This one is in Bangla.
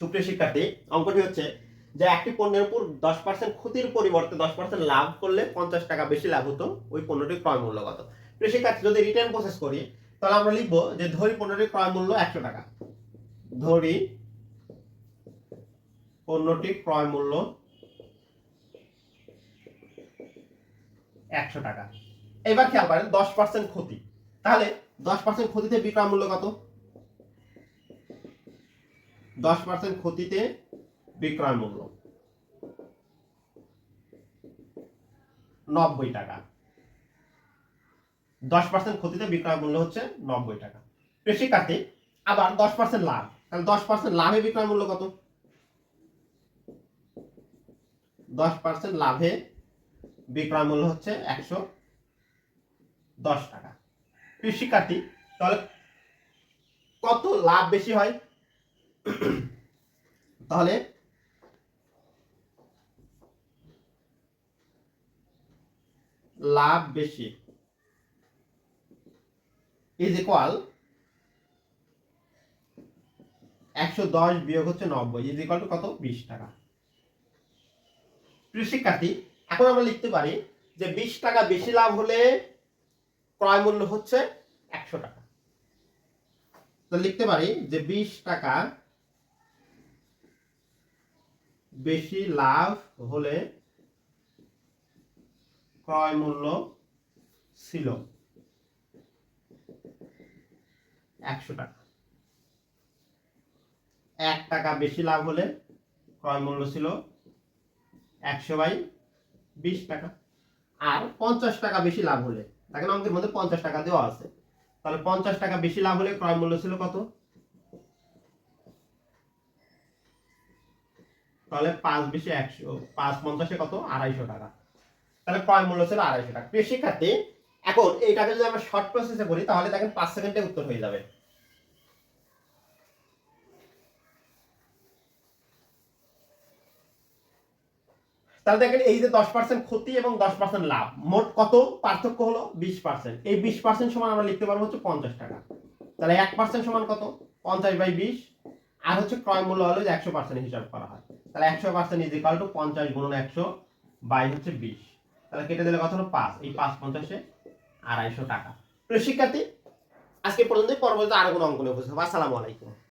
সুপ্রিয় শিক্ষার্থী, অঙ্কটি হচ্ছে যে একটি পণ্যের উপর দশ পার্সেন্ট ক্ষতির পরিবর্তে দশ পার্সেন্ট লাভ করলে পঞ্চাশ টাকা বেশি লাভ হতো, ওই পণ্যটির ক্রয় মূল্য কত? প্রিয় শিক্ষার্থী, যদি রিটার্ন প্রসেস করি, তাহলে আমরা লিখব যে ধরি পণ্যটির ক্রয় মূল্য একশো টাকা। ধরি পণ্যটির ক্রয় মূল্য একশো টাকা। এবার খেয়াল করেন দশ পার্সেন্ট ক্ষতি। তাহলে দশ পার্সেন্ট ক্ষতিতে বিক্রয় মূল্য কত? দশ পার্সেন্ট ক্ষতিতে বিক্রয় মূল্য নব্বই টাকা। দশ পার্সেন্ট ক্ষতিতে বিক্রয় মূল্য হচ্ছে নব্বই টাকা। প্রিয় শিক্ষার্থী আবার দশ পার্সেন্ট লাভ। তাহলে দশ পার্সেন্ট লাভে বিক্রয় মূল্য কত? দশ পার্সেন্ট লাভে বিক্রয় মূল্য হচ্ছে একশো দশ টাকা। শিক্ষার্থী তাহলে কত লাভ বেশি হয়? তাহলে লাভ বেশি। ইজ ইকুয়াল একশো দশ বিয়োগ হচ্ছে নব্বই ইজ ইকুয়াল কত? বিশ টাকা। প্রিয় শিক্ষার্থী, এখন আমরা লিখতে পারি যে বিশ টাকা বেশি লাভ হলে ক্রয় মূল্য হচ্ছে একশো টাকা। তো লিখতে পারি যে বিশ টাকা বেশি লাভ হলে ক্রয় মূল্য ছিল। একশো টাকা। এক টাকা বেশি লাভ হলে ক্রয় মূল্য ছিল একশো বাই বিশ টাকা। আর পঞ্চাশ টাকা বেশি লাভ হলে, দেখেন অঙ্কের মধ্যে পঞ্চাশ টাকা দেওয়া আছে। তাহলে পঞ্চাশ টাকা বেশি লাভ হলে ক্রয় মূল্য ছিল কত? তাহলে পাঁচ বেশি একশো, পাঁচ পঞ্চাশে কত? আড়াইশো টাকা। তাহলে ক্রয় মূল্য ছিল আড়াইশো টাকা। প্রিয় শিক্ষার্থী, এখন এইটাকে যদি আমরা শর্ট প্রসেসে করি, তাহলে দেখেন পাঁচ সেকেন্ডে উত্তর হয়ে যাবে। তাহলে দেখেন এই যে দশ পার্সেন্ট ক্ষতি এবং দশ পার্সেন্ট লাভ, মোট কত পার্থক্য হলো? বিশ পার্সেন্ট এই বিশ পার্সেন্ট সমান আমরা লিখতে পারব হচ্ছে পঞ্চাশ টাকা। তাহলে এক পার্সেন্ট সমান কত? পঞ্চাশ বাই বিশ। আর হচ্ছে ক্রয় মূল্য হলো যে একশো পার্সেন্ট হিসাব করা হয়। তাহলে একশো পার্সেন্ট ইজ ইকাল টু পঞ্চাশ গুণন একশো বাই হচ্ছে বিশ। তাহলে কেটে দিলে কত হলো? পাঁচ। এই পাঁচ পঞ্চাশে আড়াইশো টাকা। প্রিয় শিক্ষার্থী, আজকে পর্যন্ত পরবর্তীতে আরও কোনো অঙ্কনে নিয়ে উপস্থিত। আসসালামু আলাইকুম।